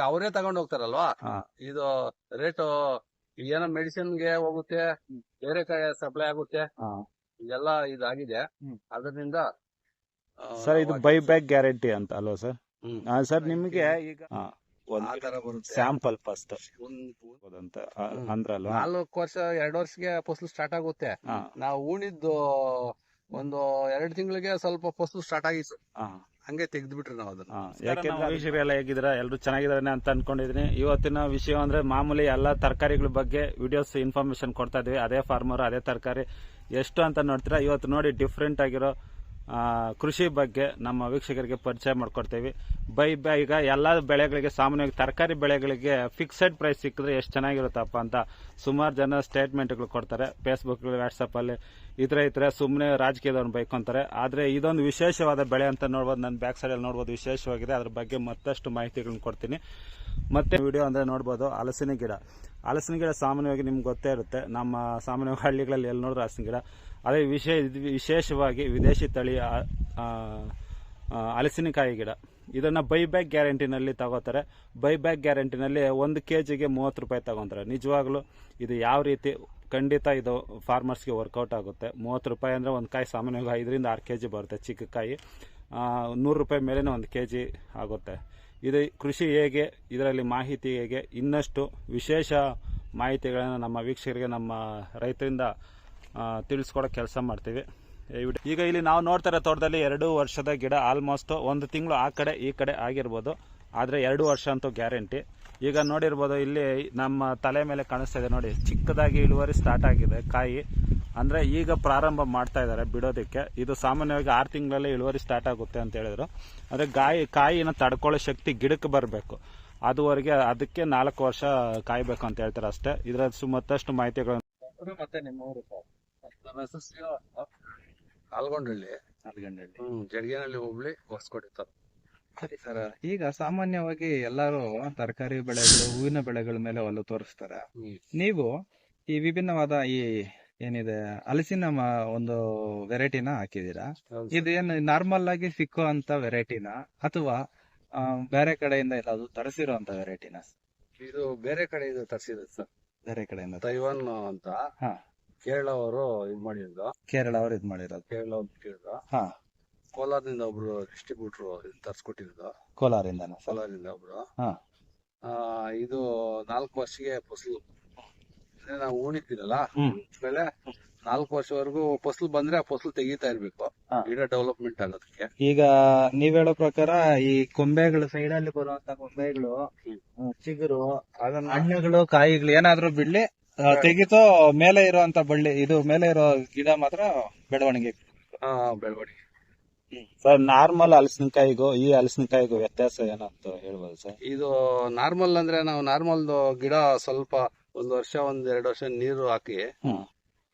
ಅವರೇ ತಗೊಂಡ್ ಹೋಗ್ತಾರಲ್ವಾ? ಹಾ. ಇದು ರೇಟ್ ಏನೋ ಮೆಡಿಸಿನ್ಗೆ ಹೋಗುತ್ತೆ ಬೇರೆ ಕಡೆ ಸಪ್ಲೈ ಆಗುತ್ತೆ. ಹಾ. ಇದೆಲ್ಲ ಇದಾಗಿದೆ. ಹ್ಮ್. ಅದರಿಂದ ಸರ್ ಇದು ಬೈ ಬ್ಯಾಕ್ ಗ್ಯಾರಂಟಿ ಅಂತ ಅಲ್ವಾ ಸರ್? ಹ್ಮ್. ಸರ್ ನಿಮಗೆ ಈಗ ಹಾ, ಆ ಒಂದು ತರ ಬರುತ್ತೆ. ಸ್ಯಾಂಪಲ್ ಫಸ್ಟ್ ಒಂದ್ ಅಂತ ಆ, ಹ್ಮ್. ಅಂದ್ರಲ್ವಾ? ನಾಲ್ಕು ವರ್ಷ ಎರಡು ವರ್ಷಕ್ಕೆ ಫಸಲು ಸ್ಟಾರ್ಟ್ ಆಗುತ್ತೆ. ಹಾ, ನಾವು ಉಣಿದ್ದು ಒಂದು ಎರಡು ತಿಂಗಳಿಗೆ ಸ್ವಲ್ಪ ಫಸಲು ಸ್ಟಾರ್ಟ್ ಆಗಿತ್ತು. ಹಾ, ಹಂಗೆ ತೆಗೆದು ಬಿಟ್ರಿ ನಾವು ಅದನ್ನ. ಯಾಕೆಂದ್ರೆ ವೀಕ್ಷಕರೆಲ್ಲ ಹೇಗಿದ್ದೀರಾ ಎಲ್ಲರೂ ಚೆನ್ನಾಗಿದ್ದಾರೆ ಅಂತ ಅನ್ಕೊಂಡಿದೀನಿ. ಇವತ್ತಿನ ವಿಷಯ ಅಂದ್ರೆ ಮಾಮೂಲಿ ಎಲ್ಲಾ ತರಕಾರಿಗಳ ಬಗ್ಗೆ ವಿಡಿಯೋಸ್ ಇನ್ಫಾರ್ಮೇಶನ್ ಕೊಡ್ತಾ ಇದೀವಿ. ಅದೇ ಫಾರ್ಮರ್ ಅದೇ ತರಕಾರಿ. ಎಷ್ಟು ಅಂತ ನೋಡ್ತೀರಾ? ಇವತ್ತು ನೋಡಿ ಡಿಫ್ರೆಂಟ್ ಆಗಿರೋ ಕೃಷಿ ಬಗ್ಗೆ ನಮ್ಮ ವೀಕ್ಷಕರಿಗೆ ಪರಿಚಯ ಮಾಡ್ಕೊಡ್ತೀವಿ. ಬೈ ಬೈ, ಈಗ ಎಲ್ಲ ಬೆಳೆಗಳಿಗೆ, ಸಾಮಾನ್ಯವಾಗಿ ತರಕಾರಿ ಬೆಳೆಗಳಿಗೆ ಫಿಕ್ಸೆಡ್ ಪ್ರೈಸ್ ಸಿಕ್ಕಿದ್ರೆ ಎಷ್ಟು ಚೆನ್ನಾಗಿರುತ್ತಪ್ಪ ಅಂತ ಸುಮಾರು ಜನ ಸ್ಟೇಟ್ಮೆಂಟ್ಗಳು ಕೊಡ್ತಾರೆ. ಫೇಸ್ಬುಕ್ ವಾಟ್ಸಪ್ಪಲ್ಲಿ ಅಲ್ಲಿ ಈ ಥರ ಸುಮ್ಮನೆ ರಾಜಕೀಯದವ್ರನ್ನ ಬೈಕೊಂತಾರೆ. ಆದರೆ ಇದೊಂದು ವಿಶೇಷವಾದ ಬೆಳೆ ಅಂತ ನೋಡ್ಬೋದು. ನನ್ನ ಬ್ಯಾಕ್ ಸೈಡಲ್ಲಿ ನೋಡ್ಬೋದು ವಿಶೇಷವಾಗಿದೆ. ಅದ್ರ ಬಗ್ಗೆ ಮತ್ತಷ್ಟು ಮಾಹಿತಿಗಳನ್ನ ಕೊಡ್ತೀನಿ. ಮತ್ತೆ ವಿಡಿಯೋ ಅಂದರೆ ನೋಡ್ಬೋದು ಹಲಸಿನ ಗಿಡ. ಹಲಸಿನ ಗಿಡ ಸಾಮಾನ್ಯವಾಗಿ ನಿಮ್ಗೆ ಗೊತ್ತೇ ಇರುತ್ತೆ. ನಮ್ಮ ಸಾಮಾನ್ಯವಾಗಿ ಹಳ್ಳಿಗಳಲ್ಲಿ ಎಲ್ಲಿ ನೋಡಿದ್ರೆ ಹಲಸಿನ ಗಿಡ. ಅದೇ ವಿಶೇ ವಿಶೇಷವಾಗಿ ವಿದೇಶಿ ತಳಿ ಆ, ಆ, ಆ, ಹಲಸಿನಕಾಯಿ ಗಿಡ. ಇದನ್ನು ಬೈ ಬ್ಯಾಕ್ ಗ್ಯಾರಂಟಿನಲ್ಲಿ ತಗೋತಾರೆ. ಬೈಬ್ಯಾಕ್ ಗ್ಯಾರಂಟಿನಲ್ಲಿ ಒಂದು ಕೆ ಜಿಗೆ ಮೂವತ್ತು ರೂಪಾಯಿ ತಗೊತಾರೆ. ನಿಜವಾಗ್ಲೂ ಇದು ಯಾವ ರೀತಿ ಖಂಡಿತ ಇದು ಫಾರ್ಮರ್ಸ್ಗೆ ವರ್ಕೌಟ್ ಆಗುತ್ತೆ. ಮೂವತ್ತು ರೂಪಾಯಿ ಅಂದರೆ ಒಂದು ಕಾಯಿ ಸಾಮಾನ್ಯವಾಗಿ ಐದರಿಂದ ಆರು ಕೆ ಜಿ ಬರುತ್ತೆ ಚಿಕ್ಕ ಕಾಯಿ. ನೂರು ರೂಪಾಯಿ ಮೇಲೇ ಒಂದು ಕೆ ಜಿ ಆಗುತ್ತೆ. ಇದು ಕೃಷಿ ಹೇಗೆ ಇದರಲ್ಲಿ ಮಾಹಿತಿ ಹೇಗೆ ಇನ್ನಷ್ಟು ವಿಶೇಷ ಮಾಹಿತಿಗಳನ್ನು ನಮ್ಮ ವೀಕ್ಷಕರಿಗೆ ನಮ್ಮ ರೈತರಿಂದ ತಿಳಿಸ್ಕೊಡೋ ಕೆಲಸ ಮಾಡ್ತೀವಿ. ಈಗ ಇಲ್ಲಿ ನಾವು ನೋಡ್ತಾ ಇರೋ ತೋಟದಲ್ಲಿ ಎರಡು ವರ್ಷದ ಗಿಡ ಆಲ್ಮೋಸ್ಟ್ ಒಂದು ತಿಂಗಳು ಆ ಕಡೆ ಈ ಕಡೆ ಆಗಿರ್ಬೋದು. ಆದರೆ ಎರಡು ವರ್ಷ ಅಂತೂ ಗ್ಯಾರಂಟಿ. ಈಗ ನೋಡಿರ್ಬೋದು ಇಲ್ಲಿ ನಮ್ಮ ತಲೆ ಮೇಲೆ ಕಾಣಿಸ್ತಾ ಇದೆ ನೋಡಿ, ಚಿಕ್ಕದಾಗಿ ಇಳುವರಿ ಸ್ಟಾರ್ಟ್ ಆಗಿದೆ ಕಾಯಿ. ಅಂದರೆ ಈಗ ಪ್ರಾರಂಭ ಮಾಡ್ತಾ ಇದ್ದಾರೆ ಬಿಡೋದಕ್ಕೆ. ಇದು ಸಾಮಾನ್ಯವಾಗಿ ಆರು ತಿಂಗಳಲ್ಲಿ ಇಳುವರಿ ಸ್ಟಾರ್ಟ್ ಆಗುತ್ತೆ ಅಂತ ಹೇಳಿದ್ರು. ಅಂದ್ರೆ ಗಾಯಿ, ಕಾಯಿನ ತಡ್ಕೊಳ್ಳೋ ಶಕ್ತಿ ಗಿಡಕ್ಕೆ ಬರಬೇಕು. ಅದುವರೆಗೆ ಅದಕ್ಕೆ ನಾಲ್ಕು ವರ್ಷ ಕಾಯ್ಬೇಕು ಅಂತ ಹೇಳ್ತಾರೆ ಅಷ್ಟೇ. ಇದರ ಮತ್ತಷ್ಟು ಮಾಹಿತಿಗಳನ್ನು ಮತ್ತೆ ನಿಮ್ಮ ಶ್ರೀನಿವಾಸ ಆಲ್ಗೊಂಡಳ್ಳಿ ಹ್ಮ್ ಜಡಗೇನಹಳ್ಳಿ ಹೋಗ್ಲಿ ಸರಿ ಸರ್ ಈಗ ಸಾಮಾನ್ಯವಾಗಿ ಎಲ್ಲರೂ ತರಕಾರಿ ಬೆಳೆಗಳು ಹೂವಿನ ಬೆಳೆಗಳ ಮೇಲೆ ಒಲವು ತೋರಿಸ್ತಾರೆ. ನೀವು ಈ ವಿಭಿನ್ನವಾದ ಈ ಏನಿದೆ ಹಲಸಿನ ಒಂದು ವೆರೈಟಿನ ಹಾಕಿದೀರಾ ಇದು ಏನು ನಾರ್ಮಲ್ ಆಗಿ ಸಿಕ್ಕೋ ಅಂತ ವೆರೈಟಿನ? ಅಥವಾ ಬೇರೆ ಕಡೆಯಿಂದ ಎಲ್ಲಾದ್ರು ತರಿಸಿರೋ ಅಂತ ವೆರೈಟಿನ? ಇದು ಬೇರೆ ಕಡೆ ಇದು ತರಿಸಿದೆ ಸರ್. ಬೇರೆ ಕಡೆಯಿಂದ ತೈವಾನ್ ಅಂತ. ಹಾ. ಕೇರಳ ಅವರು ಇದ್ ಮಾಡಿದ್ರು ಕೇರಳ ಅವ್ರು ಇದ್ ಮಾಡಿರೋದು. ಕೇರಳ ಅವ್ರು ಕೇಳಿದ್ರು. ಹಾ. ಕೋಲಾರದಿಂದ ಒಬ್ರು ಡಿಸ್ಟ್ರಿಬ್ಯೂಟರ್ ತರ್ಸ್ಕೊಟ್ಟಿರೋದು. ಕೋಲಾರಿಂದ ಸರ್? ಕೋಲಾರದಿಂದ ಒಬ್ರು. ಹಾ. ಆ, ಇದು ನಾಲ್ಕು ವರ್ಷಕ್ಕೆ ಫಸಲು. ಅಂದ್ರೆ ನಾವು ಉಣಿತೀರಲ್ಲ ಹ್ಮ್. ಮೇಲೆ ನಾಲ್ಕು ವರ್ಷವರೆಗೂ ಫಸಲು ಬಂದ್ರೆ ಆ ಫಸಲು ತೆಗಿತಾ ಇರ್ಬೇಕು. ಹಾ. ಗಿಡ ಡೆವಲಪ್ಮೆಂಟ್ ಆಗೋದಕ್ಕೆ. ಈಗ ನೀವ್ ಹೇಳೋ ಪ್ರಕಾರ ಈ ಕೊಂಬೆಗಳು ಸೈಡ್ ಅಲ್ಲಿ ಬರುವಂತ ಕೊಂಬೆಗಳು ಹ್ಮ್. ಆ, ಚಿಗುರು ಅದನ್ನ ಹಣ್ಣುಗಳು ಕಾಯಿಗಳು ಏನಾದ್ರೂ ಬಿಡ್ಲಿ ತೆಗಿತೋ ಮೇಲೆ ಇರುವಂತ ಬಳ್ಳಿ ಇದು ಮೇಲೆ ಇರೋ ಗಿಡ ಮಾತ್ರ ಬೆಳವಣಿಗೆ. ಆ, ಬೆಳವಣಿಗೆ. ಸರ್ ನಾರ್ಮಲ್ ಹಲಸಿನಕಾಯಿಗೂ ಈ ಹಲಸಿನಕಾಯಿಗೂ ವ್ಯತ್ಯಾಸ ಏನಂತ ಹೇಳ್ಬೋದು ಸರ್? ಇದು ನಾರ್ಮಲ್ ಅಂದ್ರೆ ನಾವು ನಾರ್ಮಲ್ ಗಿಡ ಸ್ವಲ್ಪ ಒಂದ್ ವರ್ಷ ಒಂದ್ ಎರಡು ವರ್ಷ ನೀರು ಹಾಕಿ.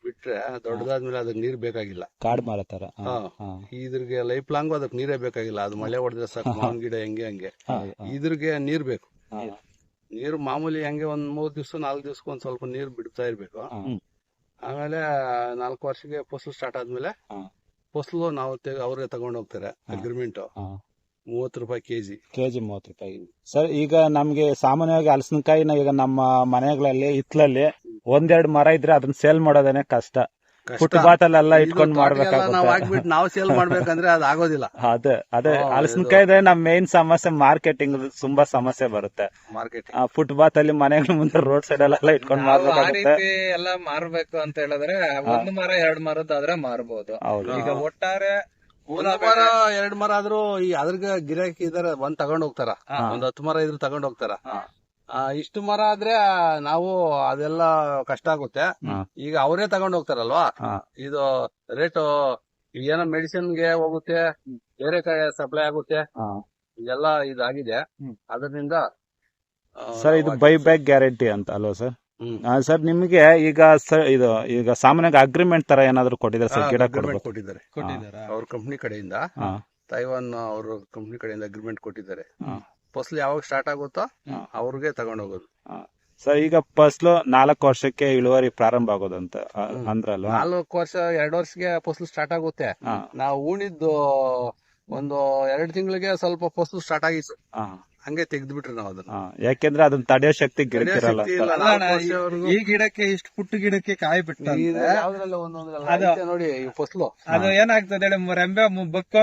ಬಿಟ್ರೆ ದೊಡ್ಡದಾದ್ಮೇಲೆ ಅದಕ್ಕೆ ನೀರ್ ಬೇಕಾಗಿಲ್ಲ. ಕಾಡ್ ಮಾರೋ ತರ ಹಾ, ಹಾ. ಹಾ, ಇದ್ರಿಗೆ ಲೈಫ್ ಲಾಂಗ್ ಅದಕ್ಕೆ ನೀರೇ ಬೇಕಾಗಿಲ್ಲ. ಅದು ಮಳೆ ಹೊಡೆದ್ರೆ ಸಾಕು ಮಾವಿನ ಗಿಡ ಹೆಂಗೆ ಹಂಗೆ. ಹಾ, ಹಾ, ಇದ್ರಿಗೆ ನೀರ್ ಬೇಕು. ಹಾ. ನೀರು ಮಾಮೂಲಿ ಹೆಂಗೆ ಒಂದ್ ಮೂರ್ ದಿವ್ಸ ನಾಲ್ಕು ದಿವ್ಸಕ್ಕೆ ಒಂದ್ ಸ್ವಲ್ಪ ನೀರ್ ಬಿಡ್ತಾ ಇರ್ಬೇಕು. ಆಮೇಲೆ ನಾಲ್ಕು ವರ್ಷಕ್ಕೆ ಫಸಲು ಸ್ಟಾರ್ಟ್ ಆದ್ಮೇಲೆ. ಫಸಲು ನಾವು ಅವ್ರಿಗೆ ಅವ್ರೇ ತಗೊಂಡ್ ಹೋಗ್ತಾರೆ. ಅಗ್ರಿಮೆಂಟ್ ಹಾ. ಮೂವತ್ತು ರೂಪಾಯಿ ಕೆಜಿ. ಕೆಜಿ ಮೂವತ್ತು ರೂಪಾಯಿ ಸರ್ ಈಗ ನಮ್ಗೆ ಸಾಮಾನ್ಯವಾಗಿ ಹಲಸಿನಕಾಯಿನ ಈಗ ನಮ್ಮ ಮನೆಗಳಲ್ಲಿ ಹಿತ್ಲಲ್ಲಿ ಒಂದೆರಡು ಮರ ಇದ್ರೆ ಅದನ್ನ ಸೇಲ್ ಮಾಡೋದೇನೆ ಕಷ್ಟ. ಫುಟ್ ಬಾತಲ್ ಎಲ್ಲ ಇಟ್ಕೊಂಡ್ ನಾವು ಮಾಡ್ಬೇಕಾಗುತ್ತೆ. ಹಾಕ್ಬಿಟ್ಟು ನಾವು ಸೇಲ್ ಮಾಡ್ಬೇಕಂದ್ರೆ ಅದು ಆಗೋದಿಲ್ಲ. ಅದೇ ಅದೇ. ಹಲಸಿನಕಾಯಿ ನಮ್ ಮೇನ್ ಸಮಸ್ಯೆ ಮಾರ್ಕೆಟಿಂಗ್ ತುಂಬಾ ಸಮಸ್ಯೆ ಬರುತ್ತೆ. ಮಾರ್ಕೆಟ್ ಫುಟ್ ಬಾತ್ ಅಲ್ಲಿ ಮನೆಗಳ ಮುಂದೆ ರೋಡ್ ಸೈಡ್ ಎಲ್ಲ ಇಟ್ಕೊಂಡ್ ಮಾರ್ಬೇಕಾಗುತ್ತೆ ಆ ಮಾಡ್ಬೇಕಾಗುತ್ತೆ. ರೀತಿ ಎಲ್ಲ ಮಾರ್ಬೇಕು ಅಂತ ಹೇಳಿದ್ರೆ ಒಂದು ಮರ ಎರಡ್ ಮರದಾದ್ರೆ ಮಾರ್ಬೋದು. ಹೌದು. ಈಗ ಒಟ್ಟಾರೆ ಒಂದ್ ಮರ ಎರಡ್ ಮರ ಆದ್ರೂ ಈ ಅದ್ರಿಗೆ ಗಿರಾಕಿ ಇದಾರೆ ಒಂದ್ ತಗೊಂಡ್ ಹೋಗ್ತಾರ? ಒಂದ್ ಹತ್ತು ಮರ ಇದ್ರು ತಗೊಂಡ್ ಹೋಗ್ತಾರ? ಇಷ್ಟು ಮರ ಆದ್ರೆ ನಾವು ಅದೆಲ್ಲ ಕಷ್ಟ ಆಗುತ್ತೆ. ಈಗ ಅವರೇ ತಗೊಂಡ್ ಹೋಗ್ತಾರಲ್ವಾ. ಇದು ರೇಟು ಏನೋ ಮೆಡಿಸಿನ್ಗೆ ಹೋಗುತ್ತೆ ಬೇರೆ ಕಡೆ ಸಪ್ಲೈ ಆಗುತ್ತೆ. ಇದೆಲ್ಲ ಇದಾಗಿದೆ. ಅದರಿಂದ ಸರ್ ಇದು ಬೈ ಬ್ಯಾಕ್ ಗ್ಯಾರಂಟಿ ಅಂತ ಅಲ್ವಾ ಸರ್? ಹ್ಮ್. ಸರ್ ನಿಮಗೆ ಈಗ ಇದು ಈಗ ಸಾಮಾನ್ಯ ಅಗ್ರಿಮೆಂಟ್ ತರ ಏನಾದ್ರು ಕೊಟ್ಟಿದ್ದಾರೆ ಸರ್ ಗಿಡ ಕೊಟ್ಟಿದ್ದಾರೆ. ಅವ್ರ ಕಂಪ್ನಿ ಕಡೆಯಿಂದ. ತೈವಾನ್ ಅವ್ರ ಕಂಪ್ನಿ ಕಡೆಯಿಂದ ಅಗ್ರಿಮೆಂಟ್ ಕೊಟ್ಟಿದ್ದಾರೆ. ಫಸಲು ಯಾವಾಗ ಸ್ಟಾರ್ಟ್ ಆಗುತ್ತೋ. ಅವ್ರಿಗೆ ತಗೊಂಡೋಗೋದು. ಸರ್ ಈಗ ಫಸ್ಲು ನಾಲ್ಕು ವರ್ಷಕ್ಕೆ ಇಳುವರಿ ಪ್ರಾರಂಭ ಆಗೋದಂತ. ಅಂದ್ರಲ್ವಾ? ನಾಲ್ಕು ವರ್ಷ ಎರಡು ವರ್ಷಕ್ಕೆ ಫಸಲು ಸ್ಟಾರ್ಟ್ ಆಗುತ್ತೆ. ನಾವು ಉಣಿದ್ದು ಒಂದು ಎರಡು ತಿಂಗಳಿಗೆ ಸ್ವಲ್ಪ ಫಸಲು ಸ್ಟಾರ್ಟ್ ಆಗಿತ್ತು. ಹಂಗೆ ತೆಗ್ದು ಬಿಟ್ರಿ ನಾವು ಅದನ್ನ. ಯಾಕೆಂದ್ರೆ ಅದನ್ನ ತಡೆಯೋ ಶಕ್ತಿ ಗಿಡಕ್ಕಿರಲ್ಲ ಶಕ್ತಿ ಇಲ್ಲ, ಅಲ್ಲ ಅಣ್ಣ, ಈ- ಈ ಗಿಡಕ್ಕೆ ಇಷ್ಟು ಪುಟ್ಟ ಗಿಡಕ್ಕೆ ಕಾಯಿ ಬಿಟ್ಟ ಇದು ಯಾವ್ದ್ರಲ್ಲ ಒಂದೊಂದ್ರಲ್ಲ. ಅದು- ಐತೆ ನೋಡಿ ಈ ಫಸ್ಲು. ಅದು ಏನಾಗ್ತದೆ ಹೇಳಿ ರೆಂಬೆ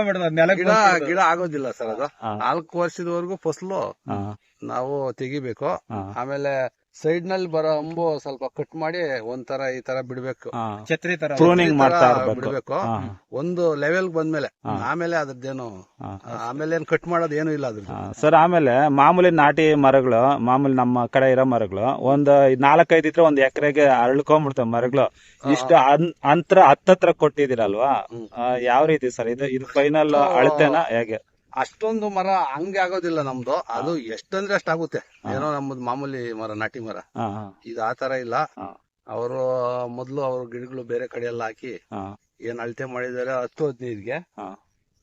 ಬಿಡದ ನೆಲಕ್ಕೆ ಗಿಡ. ಗಿಡ ಆಗೋದಿಲ್ಲ ಸರ್ ಅದು. ಹಾ. ನಾಲ್ಕು ವರ್ಷದವರೆಗೂ ಫಸ್ಲು ಹಾ, ನಾವು ತೆಗಿಬೇಕು. ಹಾ, ಆಮೇಲೆ ಸೈಡ್ನಲ್ಲಿ ಬರೋ ಅಂಬು ಸ್ವಲ್ಪ ಕಟ್ ಮಾಡಿ ಒಂಥರ ಈ ತರ ಬಿಡ್ಬೇಕು. ಛತ್ರಿ ತರ ಪ್ರೂನಿಂಗ್ ಮಾಡ್ತಾ ಬಿಡ್ಬೇಕು. ಒಂದು ಲೆವೆಲ್ ಬಂದ್ಮೇಲೆ. ಆಮೇಲೆ ಅದ್ರದ್ದೇನು. ಆಮೇಲೆ ಏನ್ ಕಟ್ ಮಾಡೋದು ಏನು ಇಲ್ಲ ಅದ್ರ ಸರ್ ಆಮೇಲೆ ಮಾಮೂಲಿ ನಾಟಿ ಮರಗಳು ಮಾಮೂಲಿ ನಮ್ಮ ಕಡೆ ಇರೋ ಮರಗಳು ಒಂದ್ ನಾಲ್ಕೈದು ಇದ್ರೆ ಒಂದ್ ಎಕರೆಗೆ ಅರಳ್ಕೊಂಡ್ಬಿಡ್ತವೆ ಮರಗಳು. ಇಷ್ಟು ಅಂತರ ಹತ್ತತ್ರ. ಆ, ಯಾವ ರೀತಿ ಸರ್? ಇದು ಇದು ಫೈನಲ್ ಅಳತೆನಾ ಹೇಗೆ? ಅಷ್ಟೊಂದು ಮರ ಹಂಗೆ ಆಗೋದಿಲ್ಲ ನಮ್ದು. ಅದು ಎಷ್ಟಂದ್ರೆ ಅಷ್ಟಾಗುತ್ತೆ ಏನೋ ನಮ್ಮದು ಮಾಮೂಲಿ ಮರ ನಾಟಿ ಮರ. ಇದು ಆ ತರ ಇಲ್ಲ. ಅವರು ಮೊದ್ಲು ಅವ್ರ ಗಿಡಗಳು ಬೇರೆ ಕಡೆ ಎಲ್ಲ ಹಾಕಿ ಏನ್ ಅಳತೆ ಮಾಡಿದಾರೆ ಹತ್ತು ಹದಿನೈದ್ಗೆ.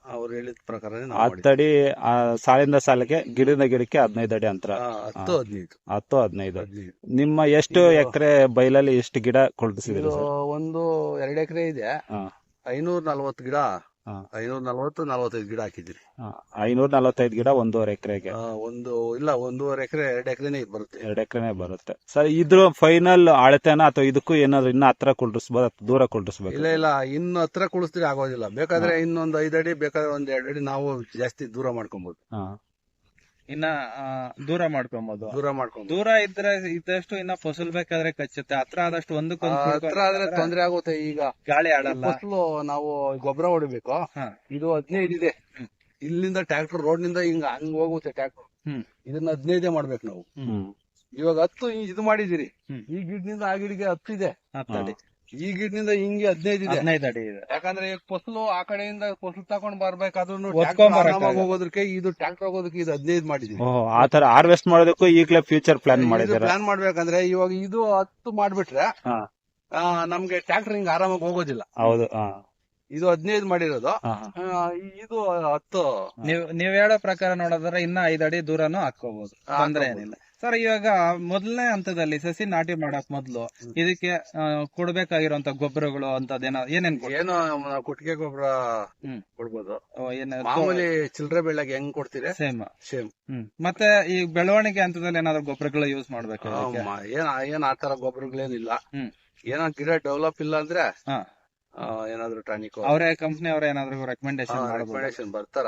ಅವ್ರು ಹೇಳಿದ ಪ್ರಕಾರ. ಹತ್ತಡಿ ಆ, ಸಾಲಿಂದ ಸಾಲಿಗೆ ಗಿಡದ ಗಿಡಕ್ಕೆ ಹದಿನೈದು ಅಡಿ ಅಂತರ. ಹತ್ತು ಹದಿನೈದು. ಹತ್ತು ಹದಿನೈದು. ನಿಮ್ಮ ಎಷ್ಟು ಎಕರೆ ಬೈಲಲ್ಲಿ ಎಷ್ಟು ಗಿಡ ಕೊಳ್ತಿಸಿದ್ರಿ ಸರ್? ಒಂದು ಎರಡು ಎಕರೆ ಇದೆ. ಐನೂರ ನಲ್ವತ್ತು ಗಿಡ. ಐನೂರ ನಲವತ್ತು ನಲವತ್ತೈದು ಗಿಡ ಹಾಕಿದ್ರಿ ಐನೂರ ನಲವತ್ತೈದು ಗಿಡ ಒಂದೂವರೆ ಎಕರೆಗೆ. ಆ, ಒಂದು ಇಲ್ಲ ಒಂದೂವರೆ ಎಕರೆ ಎರಡು ಎಕರೆನೇ ಬರುತ್ತೆ. ಎರಡು ಎಕರೆನೇ ಬರುತ್ತೆ. ಸರ್ ಇದ್ರ ಫೈನಲ್ ಅಳತೆನ ಅಥವಾ ಇದಕ್ಕೂ ಏನಾದ್ರು ಇನ್ನ ಹತ್ರ ಕುಳ್ಳಿಸ್ಬೋದು ಅಥವಾ ದೂರ ಕುಳ್ಳಿಸ್ಬೇಕು? ಇಲ್ಲ ಇಲ್ಲ ಇನ್ನು ಹತ್ರ ಕುಳಿಸ್ತೀರಿ ಆಗೋದಿಲ್ಲ. ಬೇಕಾದ್ರೆ ಇನ್ನೊಂದು ಐದು ಅಡಿ ಬೇಕಾದ್ರೆ ಒಂದ್ ಎರಡು ಅಡಿ ನಾವು ಜಾಸ್ತಿ ದೂರ ಮಾಡ್ಕೊಬಹುದು ಹಾ. ಇನ್ನ ದೂರ ಮಾಡ್ಕೊಂಬೋದು. ದೂರ ಮಾಡ್ಕೊಂಡು ದೂರ ಇದ್ರೆ ಇದ್ದಷ್ಟು ಇನ್ನ ಫಸಲ್ ಬೇಕಾದ್ರೆ ಕಚ್ಚುತ್ತೆ. ಹತ್ರ ಆದಷ್ಟು ಒಂದಕ್ಕೊಂದು ಹತ್ರ ಆದ್ರೆ ತೊಂದ್ರೆ ಆಗುತ್ತೆ ಈಗ. ಗಾಳಿ ಆಡಲ್ಲ. ಫಸಲು ನಾವು ಗೊಬ್ಬರ ಹೊಡಿಬೇಕು. ಇದು ಹದಿನೈದು ಇದೆ. ಇಲ್ಲಿಂದ ಟ್ರಾಕ್ಟರ್ ರೋಡ್ನಿಂದ ಹಿಂಗ ಹಂಗ ಹೋಗುತ್ತೆ ಟ್ರಾಕ್ಟರ್. ಇದನ್ನ ಹದಿನೈದೇ ಮಾಡ್ಬೇಕು ನಾವು. ಇವಾಗ ಹತ್ತು ಇದು ಮಾಡಿದಿರಿ. ಈ ಗಿಡದಿಂದ ಆ ಗಿಡಗೆ ಹತ್ತಿದೆ. ಈ ಗಿಡನಿಂದ ಹಿಂಗೆ ಹದಿನೈದು ಇದೆ. ಹದಿನೈದು ಅಡಿ ಇದೆ. ಯಾಕಂದ್ರೆ ಈಗ ಫಸಲು ಆ ಕಡೆಯಿಂದ ಫಸಲು ತಗೊಂಡ್ ಬರ್ಬೇಕಾದ್ರೂ ಹೋಗೋದಕ್ಕೆ ಇದು ಟ್ರ್ಯಾಕ್ಟರ್ ಹೋಗೋದಕ್ಕೆ ಇದು ಹದಿನೈದು ಮಾಡಿದೀವಿ ಆ ತರ ಹಾರ್ವೆಸ್ಟ್ ಮಾಡೋದಕ್ಕೂ ಈಗಲೇ ಫ್ಯೂಚರ್ ಪ್ಲಾನ್ ಮಾಡಿದ್ರೆ ಪ್ಲಾನ್ ಮಾಡ್ಬೇಕಂದ್ರೆ ಇವಾಗ ಇದು ಹತ್ತು ಮಾಡ್ಬಿಟ್ರೆ ನಮ್ಗೆ ಟ್ರ್ಯಾಕ್ಟರ್ ಹಿಂಗ್ ಆರಾಮಾಗಿ ಹೋಗೋದಿಲ್ಲ. ಹೌದು ಹಾ. ಇದು ಹದಿನೈದು ಮಾಡಿರೋದು. ಆ, ಇದು ಹತ್ತು. ನೀವ್ ನೀವ್ ಹೇಳೋ ಪ್ರಕಾರ ನೋಡಿದ್ರೆ ಇನ್ನ ಐದ್ ಅಡಿ ದೂರನು ಹಾಕೋಬಹುದು ತೊಂದ್ರೆ ಏನಿಲ್ಲ. ಸರ್ ಇವಾಗ ಮೊದಲನೇ ಹಂತದಲ್ಲಿ ಸಸಿ ನಾಟಿ ಮಾಡಕ್ ಮೊದ್ಲು ಇದಕ್ಕೆ ಕೊಡ್ಬೇಕಾಗಿರುವಂತ ಗೊಬ್ಬರಗಳು ಅಂತದೇನೋ ಏನೇನ್ ಏನು ನಾವು ಕೊಟ್ಟಿಗೆ ಗೊಬ್ಬರ. ಕೊಡ್ಬೋದು. ಮಾಮೂಲಿ ಚಿಲ್ಲರೆ ಬೆಳೆಗೆ ಹೆಂಗ್ ಕೊಡ್ತೀರಿ? ಸೇಮ್. ಸೇಮ್. ಮತ್ತೆ ಈ ಬೆಳವಣಿಗೆ ಹಂತದಲ್ಲಿ ಏನಾದ್ರು ಗೊಬ್ಬರಗಳು ಯೂಸ್ ಮಾಡ್ಬೇಕು? ಏನ್ ಏನ್ ಆತರ ಗೊಬ್ಬರಗಳೇನಿಲ್ಲ. ಏನೋ ಗಿಡ ಡೆವಲಪ್ ಇಲ್ಲ ಅಂದ್ರೆ ಏನಾದ್ರು ಟಾನಿಕ್ ಅವರೇ ಕಂಪ್ನಿ ಅವ್ರ ಏನಾದ್ರು ರೆಕಮೆಂಡೇಶನ್ ಬರ್ತಾರ.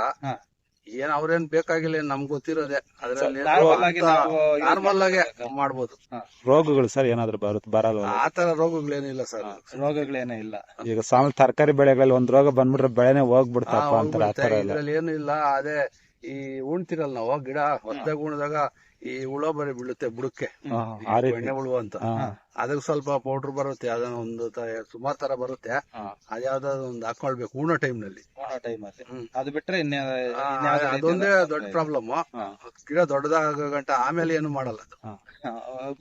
ಏನ್ ಅವ್ರೇನ್ ಬೇಕಾಗಿಲ್ಲ ಏನ್ ನಮ್ಗ್ ಗೊತ್ತಿರೋದೆ. ಅದ್ರಲ್ಲಿ ನಾರ್ಮಲ್ ಆಗಿ ನಾವು ನಾರ್ಮಲ್ ಆಗಿ ಮಾಡ್ಬೋದು. ರೋಗಗಳು ಸರ್ ಏನಾದ್ರು ಬರುತ್ತೆ ಬರಲ್ಲ ಆ ತರ ರೋಗಗಳೇನಿಲ್ಲ ಸರ್. ರೋಗಗಳೇನೇ ಇಲ್ಲ. ಈಗ ಸಾಮಾನ್ಯ ತರಕಾರಿ ಬೆಳೆಗಳಲ್ಲಿ ಒಂದ್ ರೋಗ ಬಂದ್ಬಿಟ್ರೆ ಬೆಳೆನೆ ಹೋಗ್ಬಿಡ್ತಪ್ಪ ಅಂತಾರೆ ಆ ತರ ಇಲ್ಲ ಇದ್ರಲ್ಲಿ ಏನು ಇಲ್ಲ ಅದೇ ಈ ಉಣ್ತಿರಲ್ಲ ನಾವು ಗಿಡ ಹೊತ್ತಾಗ ಉಣ್ದಾಗ ಈ ಹುಳ ಬರೀ ಬೀಳುತ್ತೆ ಬುಡಕ್ಕೆ. ಹಾ, ಆ ರೀತಿ. ಎಣ್ಣೆ ಹುಳು ಅಂತ ಹಾ, ಅದಕ್ಕೆ ಸ್ವಲ್ಪ ಪೌಡರ್ ಬರುತ್ತೆ ಅದನ್ನ ಒಂದು ಸುಮಾರು ತರ ಬರುತ್ತೆ. ಅದ್ಯಾವ್ದಾದ್ರು ಒಂದು ಹಾಕೊಳ್ಬೇಕು ಊಣ ಟೈಮ್ನಲ್ಲಿ ಟೈಮ್ ಅಲ್ಲಿ ಅದು ಬಿಟ್ರೆ ಅದೊಂದೇ ದೊಡ್ಡ. ಪ್ರಾಬ್ಲಮ್ ಹಾ. ಗಿಡ ದೊಡ್ಡದಾಗ ಗಂಟ ಆಮೇಲೆ ಏನು ಮಾಡಲ್ಲ ಅದು.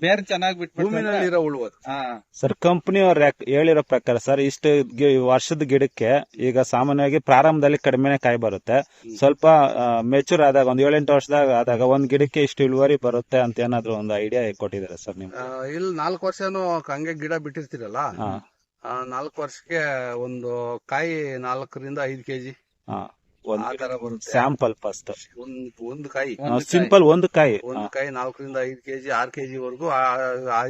ಬೇರ್ ಚೆನ್ನಾಗಿ ಬಿಟ್ಟು ಭೂಮಿನಲ್ಲಿ ಇರೋ ಉಳುವುದು. ಸರ್ ಕಂಪನಿ ಅವ್ರ ಹೇಳಿರೋ ಪ್ರಕಾರ ಸರ್ ಇಷ್ಟು ಗಿ- ವರ್ಷದ ಗಿಡಕ್ಕೆ ಈಗ ಸಾಮಾನ್ಯವಾಗಿ ಪ್ರಾರಂಭದಲ್ಲಿ ಕಡಿಮೆನೆ ಕಾಯಿ ಬರುತ್ತೆ. ಸ್ವಲ್ಪ ಮೆಚೂರ್ ಆದಾಗ ಒಂದ್ ಏಳೆಂಟು ವರ್ಷದಾಗ ಆದಾಗ ಒಂದ್ ಗಿಡಕ್ಕೆ ಇಷ್ಟು ಇಳುವರಿ ಬರುತ್ತೆ ಅಂತ ಏನಾದ್ರು ಒಂದು ಐಡಿಯಾ ಕೊಟ್ಟಿದ್ದಾರೆ ಸರ್ ನಿಮ್ಗೆ? ಇಲ್ಲಿ ನಾಲ್ಕು ವರ್ಷನೂ ಹಂಗೆ ಗಿಡ ಬಿಟ್ಟಿರ್ತೀರಲ್ಲ? ಆ, ನಾಲ್ಕು ವರ್ಷಕ್ಕೆ ಒಂದು ಕಾಯಿ ನಾಲ್ಕರಿಂದ ಐದು ಕೆಜಿ. ಹಾ. ಆ ಒಂದು ತರ ಬರುತ್ತೆ. Sample first. ಒಂದ್ ಒಂದು ಕಾಯಿ. ಸಿಂಪಲ್ ಒಂದು ಕಾಯಿ. ಒಂದು ಕಾಯಿ ನಾಲ್ಕರಿಂದ ಐದು ಕೆಜಿ ಆರ್ ಕೆಜಿ ವರೆಗೂ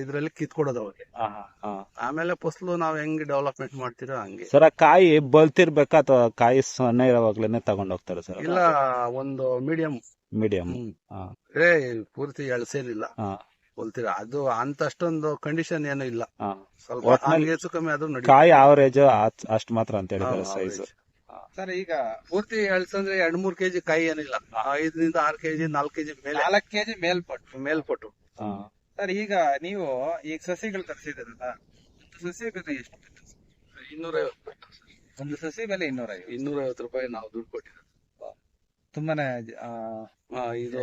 ಇದ್ರಲ್ಲಿ ಕಿತ್ಕೊಡೋದು ಅವ್ರಿಗೆ. ಆಮೇಲೆ ಫಸಲು ನಾವ್ ಹೆಂಗ್ ಡೆವಲಪ್ಮೆಂಟ್ ಮಾಡ್ತೀರೋ ಹಂಗೆ. ಸರ್ ಆ ಕಾಯಿ ಬಲ್ತಿರ್ಬೇಕಾ ಅಥವಾ ಕಾಯಿ ಸಣ್ಣ ಇರೋವಾಗ್ಲೇನೆ ತಗೊಂಡ್ ಹೋಗ್ತಾರೆ ಸರ್? ಇಲ್ಲ ಒಂದು ಮೀಡಿಯಂ. ಮೀಡಿಯಂ. ಏ ಪೂರ್ತಿ ಎಳ್ಸೇನಿಲ್ಲ ಹೊಲ್ತೀರ ಅದು ಅಂತ ಅಷ್ಟೊಂದು ಕಂಡೀಷನ್ ಏನು ಇಲ್ಲ. ಹಾ. ಸ್ವಲ್ಪ ಒಟ್ನಲ್ಲಿ ಹೆಚ್ಚು ಕಮ್ಮಿ ಅದು ನಡಿ ಕಾಯಿ ಆವರೇಜ್ ಅಷ್ಟು ಮಾತ್ರ ಅಂತ ಹೇಳಿದ್ದಾರೆ ಸೈಜ್ ಸರ್ ಈಗ ಪೂರ್ತಿ ಎಳ್ಸಂದ್ರೆ ಎರಡ್ ಮೂರ್ ಕೆಜಿ ಕಾಯಿ ಏನಿಲ್ಲ. ಐದರಿಂದ ಆರ್ ಕೆಜಿ ನಾಲ್ಕು ಕೆಜಿ ಮೇಲೆ. ನಾಲ್ಕು ಕೆಜಿ ಮೇಲ್ಪಟ್ಟು. ಮೇಲ್ಪಟ್ಟು. ಸರ್ ಈಗ ನೀವು ಈಗ ಸಸಿಗಳು ತರಿಸಿದ್ರಲ್ಲ ಒಂದು ಸಸಿ ಬೆಲೆ ಎಷ್ಟು? ಇನ್ನೂರೈವತ್ತು ಒಂದು ಸಸಿ ಬೆಲೆ ಇನ್ನೂರೈವತ್ತು. ಇನ್ನೂರೈವತ್ತು ರೂಪಾಯಿ ನಾವು ದುಡ್ಡು ಕೊಟ್ಟಿರೋದು ತುಂಬಾನೇ ಇದು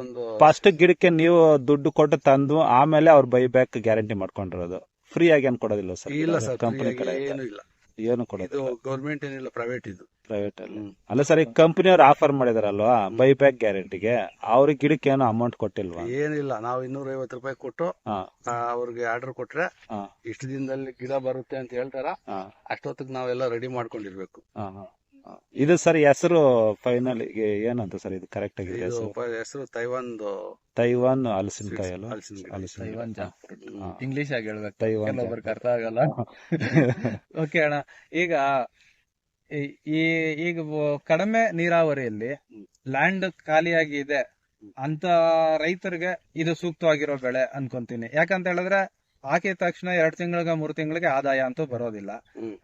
ಒಂದು ಫಸ್ಟ್ ಗಿಡಕ್ಕೆ ನೀವು ದುಡ್ಡು ಕೊಟ್ಟು ತಂದು ಆಮೇಲೆ ಅವ್ರು ಬೈ ಬ್ಯಾಕ್ ಗ್ಯಾರಂಟಿ ಮಾಡ್ಕೊಂಡಿರೋದು. ಫ್ರೀ ಆಗಿ ಏನ್ ಕೊಡೋದಿಲ್ಲ ಸರ್? ಇಲ್ಲ ಸರ್ ಕಂಪನಿ ಕಡೆ ಏನು ಇಲ್ಲ. ಏನು ಇದು ಕೊಡೋದು ಗೌರ್ಮೆಂಟ್ ಏನಿಲ್ಲ ಪ್ರೈವೇಟ್ ಇದು. ಪ್ರೈವೇಟ್ ಅಲ್ಲಿ. ಅಲ್ಲ ಸರ್ ಈಗ ಕಂಪನಿಯವ್ರು ಆಫರ್ ಮಾಡಿದಾರಲ್ವಾ? ಬೈ ಬ್ಯಾಕ್ ಗ್ಯಾರಂಟಿಗೆ. ಅವ್ರಿಗೆ ಗಿಡಕ್ಕೆ ಏನೋ ಅಮೌಂಟ್ ಕೊಟ್ಟಿಲ್ವಾ? ಏನಿಲ್ಲ ನಾವು ಇನ್ನೂರೈವತ್ತು ರೂಪಾಯಿ ಕೊಟ್ಟು ಹಾ. ಆ, ಅವ್ರಿಗೆ ಆರ್ಡರ್ ಕೊಟ್ರೆ ಹಾ. ಇಷ್ಟು ದಿನದಲ್ಲಿ ಗಿಡ ಬರುತ್ತೆ ಅಂತ ಹೇಳ್ತಾರ ಹಾ. ಅಷ್ಟೊತ್ತಿಗೆ ನಾವೆಲ್ಲ ರೆಡಿ ಮಾಡ್ಕೊಂಡಿರ್ಬೇಕು. ಹಾ ಹಾ. ಇದು ಸರ್ ಹೆಸರು ಫೈನಲ್ ಏನಂತ ಸರ್ ಇದು ಕರೆಕ್ಟ್ ಆಗಿದೆ ಇದು ಹೆಸರು? ಪ- ತೈವಾನ್ ತೈವಾನ್ದು ತೈವಾನ್ ಹಲಸಿನಕಾಯಿ ಅಲ್ಲ ಹಲಸಿನಕಾಯಿ. ಹಲಸಿನಕಾಯಿ ತೈವಾನ್. ಇಂಗ್ಲಿಷ್ ಆಗಿ ಹೇಳ್ಬೇಕು. ತೈವಾನ್ ಕೆಲವೊಬ್ಬರಿಗೆ ಅರ್ಥ ಆಗಲ್ಲ. ಓಕೆ ಅಣ್ಣ. ಈಗ ಈ- ಈ ಈಗ ವ- ಕಡಿಮೆ ನೀರಾವರಿಯಲ್ಲಿ ಲ್ಯಾಂಡ್ ಖಾಲಿಯಾಗಿ ಇದೆ ಅಂತ ರೈತರಿಗೆ ಇದು ಸೂಕ್ತವಾಗಿರೋ ಬೆಳೆ ಅನ್ಕೊಂತೀನಿ. ಯಾಕಂತ ಹೇಳಿದ್ರೆ ಹಾಕಿದ ತಕ್ಷಣ ಎರಡ್ ತಿಂಗಳಿಗೆ ಮೂರ್ ತಿಂಗಳಿಗೆ ಆದಾಯ ಅಂತೂ ಬರೋದಿಲ್ಲ.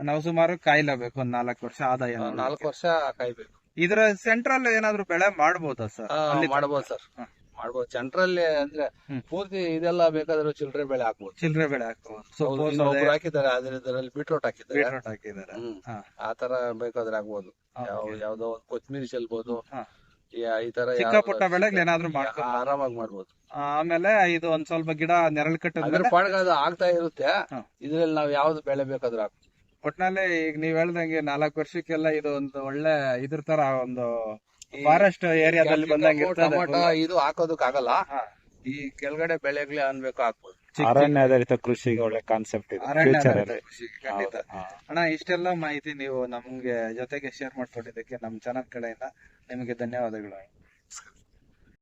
ನಾವು ಸುಮಾರು ಕಾಯ್ಲೇಬೇಕು ಒಂದ್ ನಾಲ್ಕು ವರ್ಷ ಆದಾಯ. ನಾಲ್ಕು ವರ್ಷ ಕಾಯ್ಬೇಕು. ಇದ್ರ ಸೆಂಟ್ರಲ್ ಏನಾದ್ರು ಬೆಳೆ ಮಾಡ್ಬೋದಾ ಸರ್? ಮಾಡ್ಬೋದು ಸರ್. ಮಾಡಬಹುದು ಮಾಡ್ಬೋದು. ಸೆಂಟ್ರಲ್ಲಿ ಅಂದ್ರೆ ಪೂರ್ತಿ ಇದೆಲ್ಲ ಬೇಕಾದ್ರೆ ಚಿಲ್ಲರೆ ಬೆಳೆ ಹಾಕ್ಬೋದು. ಚಿಲ್ಲರೆ ಬೆಳೆ ಹಾಕ್ಬೋದು. ಹಾಕಿದ್ದಾರೆ ಅದ್ರ ಇದರಲ್ಲಿ ಬೀಟ್ರೋಟ್ ಹಾಕಿದ್ದಾರೆ. ಬೀಟ್ರೂಟ್ ಹಾಕಿದ್ದಾರೆ. ಆ ತರ ಬೇಕಾದ್ರೆ ಆಗ್ಬೋದು. ಯಾವ್ದೋ ಒಂದ್ ಚೆಲ್ಬೋದು. ಹಾ. ಈ ತರ ಪುಟ್ಟ ಬೆಳೆಗಳು ಏನಾದ್ರು ಆರಾಮಾಗಿ ಮಾಡ್ಬೋದು. ಆಮೇಲೆ ಇದು ಒಂದ್ ಸ್ವಲ್ಪ ಗಿಡ ನೆರಳು ಅದ್ರ ಕಟ್ಟಿದ್ರೆ ಪಾಡ್ಗೆ ಅದು ಆಗ್ತಾ ಇರುತ್ತೆ. ಹಾ. ಇದ್ರಲ್ಲಿ ನಾವ್ ಯಾವ್ದು ಬೆಳೆ ಬೇಕಾದ್ರೂ ಒಟ್ನಲ್ಲಿ ಈಗ ನೀವ್ ಹೇಳ್ದಂಗೆ ನಾಲ್ಕು ವರ್ಷಕ್ಕೆಲ್ಲ ಇದು ಒಂದು ಒಳ್ಳೆ ಇದ್ರ ತರ ಒಂದು ಈ ಫಾರೆಸ್ಟ್ ಏರಿಯಾದಲ್ಲಿ ಬಂದಂಗೆ ಇರ್ತದೆ ಟೊಮೊಟೊ ಇದು ಹಾಕೋದಕ್ ಆಗಲ್ಲ ಹಾ. ಈ ಕೆಳಗಡೆ ಬೆಳೆಗಳೇ ಅನ್ಬೇಕು ಹಾಕ್ಬೋದು. ಚಿಕ್ಕ ಅರಣ್ಯ ಆಧಾರಿತ ಕೃಷಿಗೆ ಒಳ್ಳೆ ಕಾನ್ಸೆಪ್ಟ್ ಇದೆ. ಅರಣ್ಯ ಫ್ಯೂಚರ್ ಆಧಾರಿತ ಕೃಷಿಗೆ ಖಂಡಿತ. ಹಾ. ಅಣ್ಣ ಇಷ್ಟೆಲ್ಲ ಮಾಹಿತಿ ನೀವು ನಮ್ಗೆ ಜೊತೆಗೆ ಶೇರ್ ಮಾಡ್ಕೊಟ್ಟಿದ್ದಕ್ಕೆ ನಮ್ ಚಾನಲ್ ಕಡೆಯಿಂದ ನಿಮಗೆ ಧನ್ಯವಾದಗಳು.